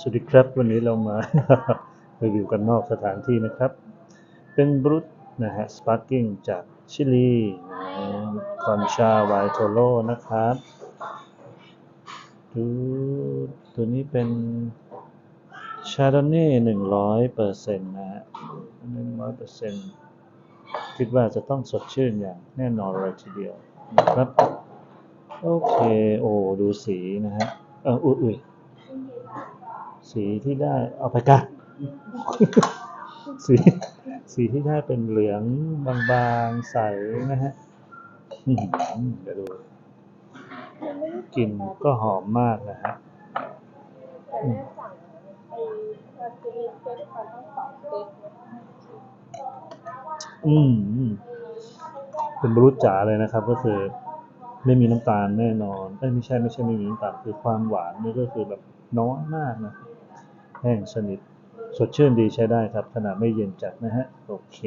สวัสดีครับ วันนี้เรามารีวิวกันนอกสถานที่นะครับ เป็นบรูทนะฮะสปาร์กิ้งจากชิลีคอนชาไวโทโลนะครับดูตัวนี้เป็นชา r ด n เน่หนึ่งร้อยเปอร์เซ็นต์นะฮะหนึ่งร้อยเปอร์เซ็นต์คิดว่าจะต้องสดชื่นอย่างแน่นอนเลยทีเดียวนะครับ โอเค โอ้ ดูสีนะฮะ เอออุ้ยอุ้ย สีที่ได้เอาไปกันสีสีที่ได้เป็นเหลืองบางๆใสนะฮะอื้อหือเดี๋ยวดูกลิ่นก็หอมมากนะฮะอืมอืมอืมเป็นบรูทจ๋าเลยนะครับ ก็คือ ไม่มีน้ำตาลแน่นอนเอ้ยไม่ใช่ไม่ใช่ไม่มีน้ำตาลคือความหวานนี่ก็คือแบบน้อยมากนะ แห้งสนิท สดชื่นดีใช้ได้ครับขนาดไม่เย็นจัดนะฮะ โอเค